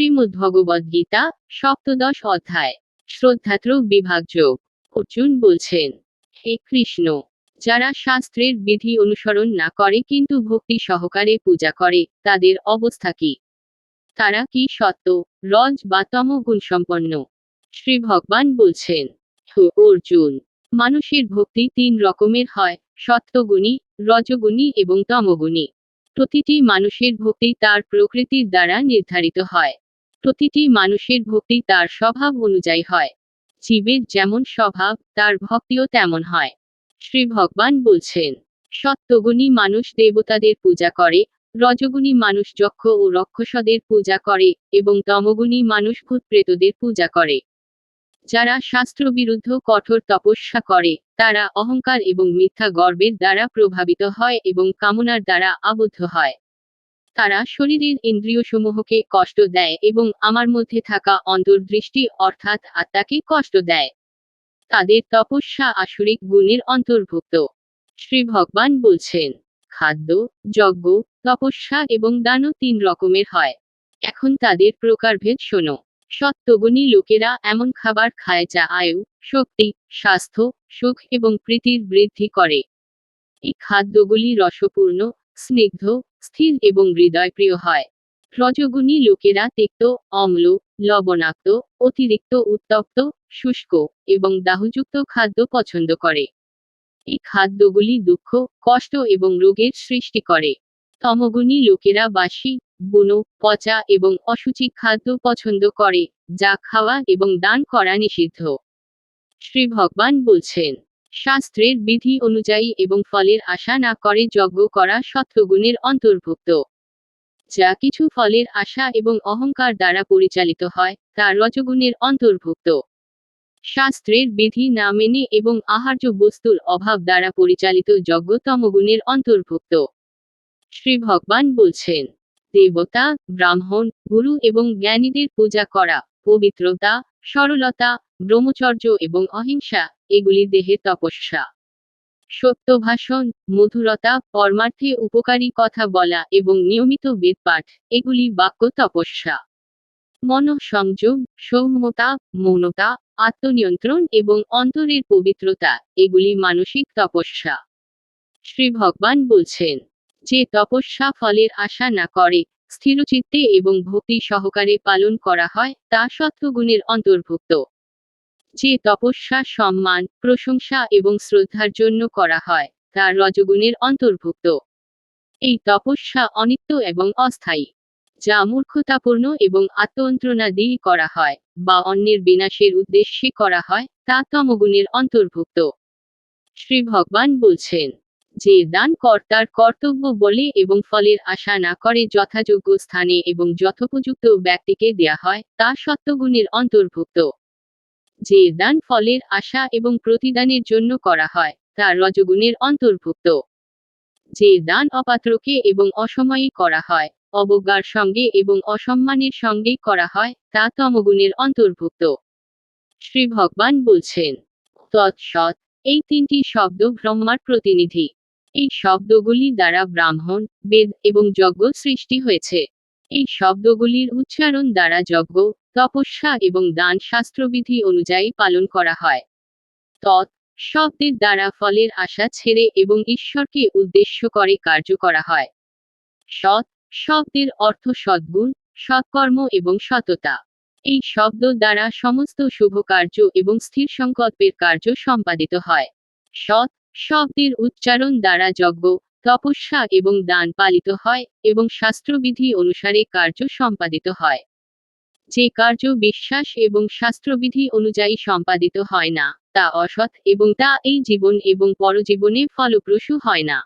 শ্রীমদ্ভগবদ্গীতা সপ্তদশ অধ্যায় শ্রদ্ধাত্র বিভাগযোগ অর্জুন বলছেন, হে কৃষ্ণ, যারা শাস্ত্রের বিধি অনুসরণ না করে কিন্তু ভক্তি সহকারে পূজা করে, তাদের অবস্থা কি? তারা কি সত্য, রজ বা তম গুণসম্পন্ন? শ্রী ভগবান বলছেন, হে অর্জুন, মানুষের ভক্তি তিন রকমের হয়, সত্যগুণী, রজগুণী এবং তমগুণী। প্রতিটি মানুষের ভক্তি তার প্রকৃতির দ্বারা নির্ধারিত হয়। প্রতিটি মানুষের ভক্তি তার স্বভাব অনুযায়ী হয়। জীবের যেমন স্বভাব, তার ভক্তিও তেমন হয়। শ্রী ভগবান বলছেন, সত্যগুণী মানুষ দেবতাদের পূজা করে, রজগুণী মানুষ যক্ষ ও রক্ষসদের পূজা করে এবং তমগুণী মানুষ ভূতপ্রেতদের পূজা করে। যারা শাস্ত্রবিরুদ্ধ কঠোর তপস্যা করে, তারা অহংকার এবং মিথ্যা গর্বের দ্বারা প্রভাবিত হয় এবং কামনার দ্বারা আবদ্ধ হয়। তারা শরীরের ইন্দ্রিয়সমূহকে কষ্ট দেয় এবং আমার মধ্যে থাকা অন্তর্দৃষ্টি অর্থাৎ আত্মাকে কষ্ট দেয়। তাদের তপস্যা আসরিক গুণের অন্তর্ভুক্ত। শ্রী ভগবান বলছেন, খাদ্য, যজ্ঞ, তপস্যা এবং দানও তিন রকমের হয়। এখন তাদের প্রকারভেদ শোনো। সত্যগুণী লোকেরা এমন খাবার খায় যা আয়ু, শক্তি, স্বাস্থ্য, সুখ এবং প্রীতির বৃদ্ধি করে। এই খাদ্যগুলি রসপূর্ণ স্নিগ্ধ, স্থির এবং হৃদয়প্রিয় হয়। রজগুণী লোকেরা তিক্ত, অম্ল, লবণাক্ত, অতিরিক্ত, উত্তপ্ত, শুষ্ক এবং দাহযুক্ত খাদ্য পছন্দ করে। এই খাদ্যগুলি দুঃখ, কষ্ট এবং রোগের সৃষ্টি করে। তমগুণী লোকেরা বাসি, বুনো, পচা এবং অসুচি খাদ্য পছন্দ করে, যা খাওয়া এবং দান করা নিষিদ্ধ। শ্রী ভগবান বলছেন শাস্ত্রের বিধি অনুযায়ী এবং ফলের আশা না করে যজ্ঞ করা সত্যগুণের অন্তর্ভুক্ত। যা কিছু ফলের আশা এবং অহংকার দ্বারা পরিচালিত হয়, তা রজগুণের অন্তর্ভুক্ত। শাস্ত্রের বিধি না মেনে এবং আহার্য বস্তুর অভাব দ্বারা পরিচালিত যজ্ঞ তমগুণের অন্তর্ভুক্ত। শ্রী ভগবান বলছেন, দেবতা, ব্রাহ্মণ, গুরু এবং জ্ঞানীদের পূজা করা, পবিত্রতা, সরলতা, ব্রহ্মচর্য এবং অহিংসা এগুলি দেহের তপস্যা। সত্য ভাষণ মধুরতা, পরমার্থে উপকারী কথা বলা এবং নিয়মিত বেদপাঠ, এগুলি বাক্য তপস্যা। মনঃসংযোগ সৌম্যতা, মৌনতা, আত্মনিয়ন্ত্রণ এবং অন্তরের পবিত্রতা, এগুলি মানসিক তপস্যা। শ্রী ভগবান বলছেন, যে তপস্যা ফলের আশা না করে, স্থিরচিত্তে এবং ভক্তি সহকারে পালন করা হয়, তা সত্যগুণের অন্তর্ভুক্ত। যে তপস্যা, সম্মান, প্রশংসা এবং শ্রদ্ধার জন্য করা হয়, তা রজগুণের অন্তর্ভুক্ত। এই তপস্যা অনিত্য এবং অস্থায়ী, যা মূর্খতাপূর্ণ এবং আত্মযন্ত্রণা দিয়ে করা হয়, বা অন্যের বিনাশের উদ্দেশ্যে করা হয়, তা তমগুণের অন্তর্ভুক্ত। শ্রী ভগবান বলছেন, যে দান কর্তার কর্তব্য বলে এবং ফলের আশা না করে যথাযোগ্য স্থানে এবং যথোপযুক্ত ব্যক্তিকে দেয়া হয়, তা সত্যগুণের অন্তর্ভুক্ত। যে দান ফলের আশা এবং প্রতিদানের জন্য করা হয়, তা রজগুণের অন্তর্ভুক্ত। যে দান অপাত্রকে এবং অসময়ে করা হয়, অবজ্ঞার সঙ্গে এবং অসম্মানের সঙ্গে করা হয়, তা তমগুণের অন্তর্ভুক্ত। শ্রী ভগবান বলছেন, তৎসৎ, এই তিনটি শব্দ ব্রহ্মার প্রতিনিধি। এই শব্দগুলি দ্বারা ব্রাহ্মণ, বেদ এবং যজ্ঞ সৃষ্টি হয়েছে। এই শব্দগুলির উচ্চারণ দ্বারা যজ্ঞ, তপস্যা এবং দান শাস্ত্রবিধি অনুযায়ী পালন করা হয়। তৎ, শব্দের দ্বারা ফলের আশা ছেড়ে এবং ঈশ্বরকে উদ্দেশ্য করে কার্য করা হয়। সৎ, শব্দের অর্থ সদ্গুণ, সৎকর্ম এবং সততা। এই শব্দ দ্বারা সমস্ত শুভ কার্য এবং স্থির সংকল্পের কার্য সম্পাদিত হয়। সৎ, শব্দের উচ্চারণ দ্বারা যজ্ঞ তপস্যা এবং দান পালিত হয় এবং শাস্ত্রবিধি অনুসারে কার্য সম্পাদিত হয়। যে কার্য বিশ্বাস এবং শাস্ত্রবিধি অনুযায়ী সম্পাদিত হয় না, তা অসৎ এবং তা এই জীবন এবং পরজীবনে ফলপ্রসূ হয় না।